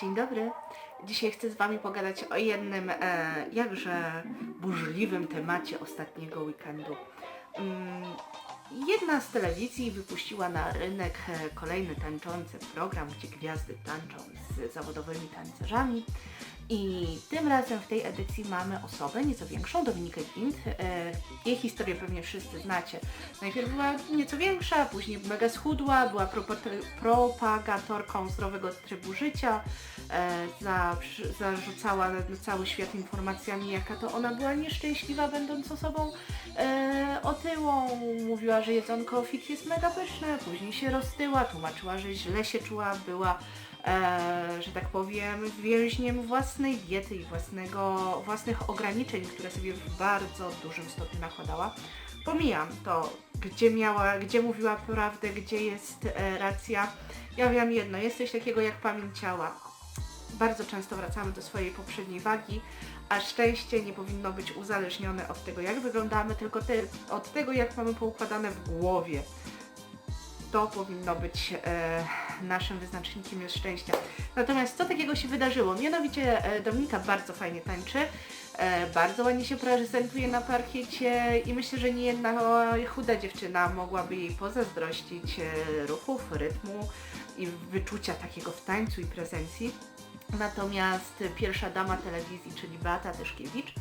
Dzień dobry. Dzisiaj chcę z Wami pogadać o jednym e, jakże burzliwym temacie ostatniego weekendu. Mm, jedna z telewizji wypuściła na rynek e, kolejny tańczący program, gdzie gwiazdy tańczą z zawodowymi tancerzami. I tym razem w tej edycji mamy osobę nieco większą, Dominikę Wind. E, jej historię pewnie wszyscy znacie. Najpierw była nieco większa, później mega schudła, była propagatorką zdrowego trybu życia, e, zarzucała cały świat informacjami, jaka to ona była nieszczęśliwa, będąc osobą e, otyłą. Mówiła, że jedzonko fit jest mega pyszne, później się roztyła, tłumaczyła, że źle się czuła, była e, że tak powiem, więźniem własnej diety i własnego, własnych ograniczeń, które sobie w bardzo dużym stopniu nakładała. Pomijam to, gdzie miała, gdzie mówiła prawdę, gdzie jest e, racja. Ja wiem jedno, jest coś takiego jak pamięć ciała. Bardzo często wracamy do swojej poprzedniej wagi, a szczęście nie powinno być uzależnione od tego, jak wyglądamy, tylko te, od tego, jak mamy poukładane w głowie to powinno być e, naszym wyznacznikiem szczęścia. Natomiast co takiego się wydarzyło? Mianowicie e, Dominika bardzo fajnie tańczy, e, bardzo ładnie się prezentuje na parkiecie i myślę, że nie jedna chuda dziewczyna mogłaby jej pozazdrościć e, ruchów, rytmu i wyczucia takiego w tańcu i prezencji. Natomiast pierwsza dama telewizji, czyli Beata Tyszkiewicz,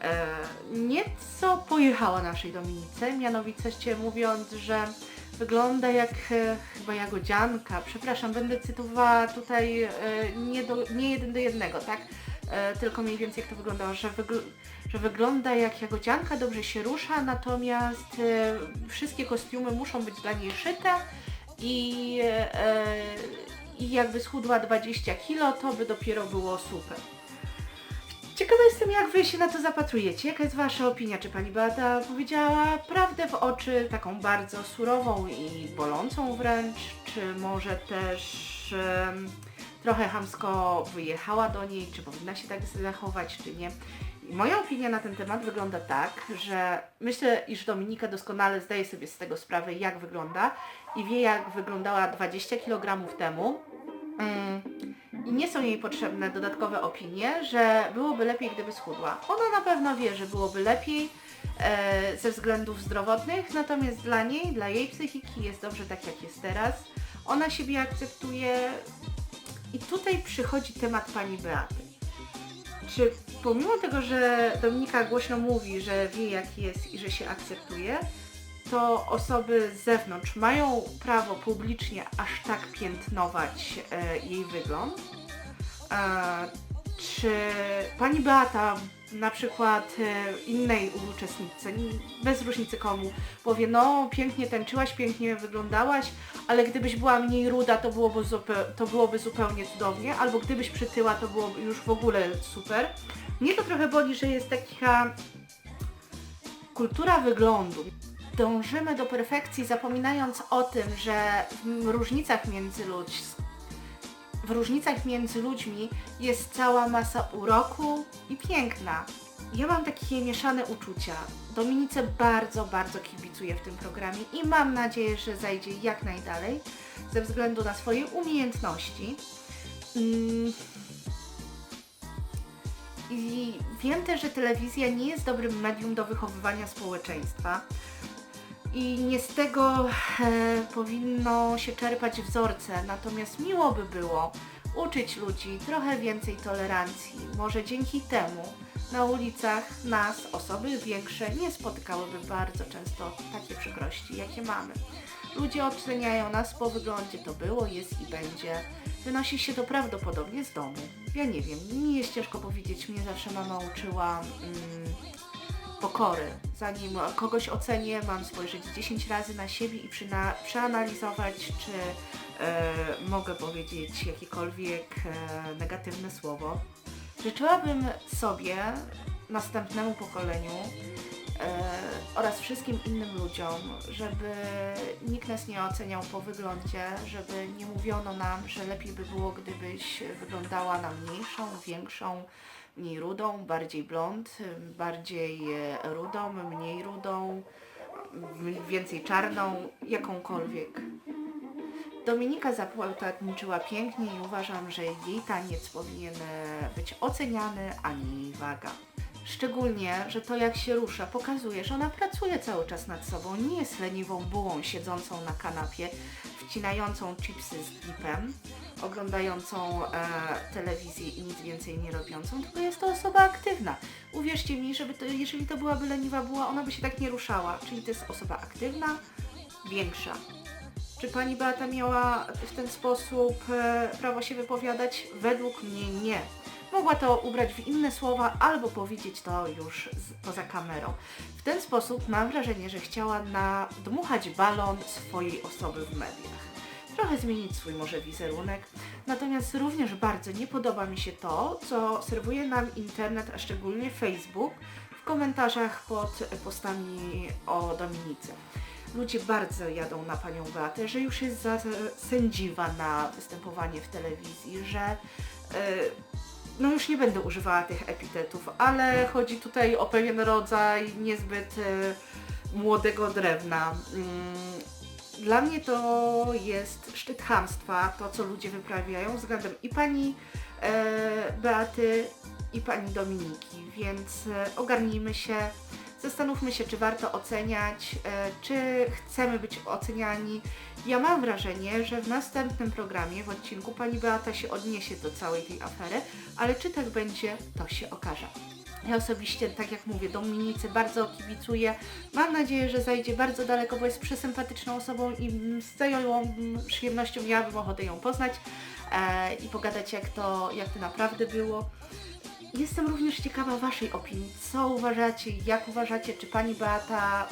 e, nieco pojechała naszej Dominice, mianowicie mówiąc, że wygląda jak e, chyba jagodzianka. Przepraszam, będę cytowała tutaj e, nie, do, nie jeden do jednego, tak? Tylko mniej więcej jak to wyglądało, że, wygl że wygląda jak jagodzianka, dobrze się rusza, natomiast wszystkie kostiumy muszą być dla niej szyte i, i jakby schudła 20 kilo, to by dopiero było super. Ciekawa jestem, jak Wy się na to zapatrujecie. Jaka jest Wasza opinia? Czy Pani Beata powiedziała prawdę w oczy, taką bardzo surową i bolącą wręcz? Czy może też trochę hamsko wyjechała do niej? Czy powinna się tak zachować, czy nie? Moja opinia na ten temat wygląda tak, że myślę, iż Dominika doskonale zdaje sobie z tego sprawę, jak wygląda i wie, jak wyglądała 20 kg temu. Mm, i nie są jej potrzebne dodatkowe opinie, że byłoby lepiej, gdyby schudła. Ona na pewno wie, że byłoby lepiej e, ze względów zdrowotnych, natomiast dla niej, dla jej psychiki jest dobrze tak, jak jest teraz. Ona siebie akceptuje i tutaj przychodzi temat pani Beaty. Czy pomimo tego, że Dominika głośno mówi, że wie jak jest i że się akceptuje, to osoby z zewnątrz mają prawo publicznie aż tak piętnować e, jej wygląd? E, czy pani Beata, na przykład e, innej uczestniczce, n- bez różnicy komu, powie, no pięknie tańczyłaś, pięknie wyglądałaś, ale gdybyś była mniej ruda, to byłoby, zupe- to byłoby zupełnie cudownie, albo gdybyś przytyła, to byłoby już w ogóle super. Mnie to trochę boli, że jest taka kultura wyglądu. Dążymy do perfekcji, zapominając o tym, że w różnicach między ludźmi, w różnicach między ludźmi jest cała masa uroku i piękna. Ja mam takie mieszane uczucia. Dominice bardzo, bardzo kibicuję w tym programie i mam nadzieję, że zajdzie jak najdalej ze względu na swoje umiejętności. Mm. I wiem też, że telewizja nie jest dobrym medium do wychowywania społeczeństwa. I nie z tego e, powinno się czerpać wzorce, natomiast miło by było uczyć ludzi trochę więcej tolerancji. Może dzięki temu na ulicach nas, osoby większe, nie spotykałyby bardzo często takie przykrości, jakie mamy. Ludzie oceniają nas po wyglądzie, to było, jest i będzie. Wynosi się to prawdopodobnie z domu. Ja nie wiem, mi jest ciężko powiedzieć, mnie zawsze mama uczyła mm, pokory. Zanim kogoś ocenię, mam spojrzeć 10 razy na siebie i przeanalizować, czy e, mogę powiedzieć jakiekolwiek e, negatywne słowo. Życzyłabym sobie, następnemu pokoleniu oraz wszystkim innym ludziom, żeby nikt nas nie oceniał po wyglądzie, żeby nie mówiono nam, że lepiej by było, gdybyś wyglądała na mniejszą, większą, mniej rudą, bardziej blond, bardziej e, rudą, mniej rudą, więcej czarną, jakąkolwiek. Dominika zapłatniczyła pięknie i uważam, że jej taniec powinien e, być oceniany, a nie waga. Szczególnie, że to jak się rusza pokazuje, że ona pracuje cały czas nad sobą, nie jest leniwą bułą siedzącą na kanapie, wcinającą chipsy z dipem, oglądającą e, telewizję i nic więcej nie robiącą, tylko jest to osoba aktywna. Uwierzcie mi, żeby to, jeżeli to byłaby leniwa buła, ona by się tak nie ruszała. Czyli to jest osoba aktywna, większa. Czy pani Beata miała w ten sposób e, prawo się wypowiadać? Według mnie nie. Mogła to ubrać w inne słowa albo powiedzieć to już z, poza kamerą. W ten sposób mam wrażenie, że chciała nadmuchać balon swojej osoby w mediach. Trochę zmienić swój może wizerunek. Natomiast również bardzo nie podoba mi się to, co serwuje nam internet, a szczególnie Facebook w komentarzach pod postami o Dominice. Ludzie bardzo jadą na panią Beatę, że już jest za sędziwa na występowanie w telewizji, że e, no już nie będę używała tych epitetów, ale chodzi tutaj o pewien rodzaj niezbyt e, młodego drewna. Mm, Dla mnie to jest szczyt chamstwa, to co ludzie wyprawiają względem i pani e, Beaty, i pani Dominiki, więc e, ogarnijmy się, zastanówmy się, czy warto oceniać, czy chcemy być oceniani. Ja mam wrażenie, że w następnym programie, w odcinku pani Beata się odniesie do całej tej afery, ale czy tak będzie, to się okaże. Ja osobiście, tak jak mówię, Dominice bardzo kibicuję. Mam nadzieję, że zajdzie bardzo daleko, bo jest przesympatyczną osobą i z całą mm, przyjemnością miałabym ochotę ją poznać e, i pogadać, jak to, jak to naprawdę było. Jestem również ciekawa Waszej opinii. Co uważacie, jak uważacie, czy Pani Beata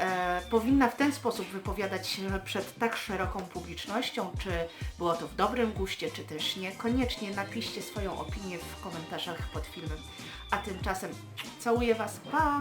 e, powinna w ten sposób wypowiadać się przed tak szeroką publicznością, czy było to w dobrym guście, czy też nie? Koniecznie napiszcie swoją opinię w komentarzach pod filmem. A tymczasem całuję Was, pa!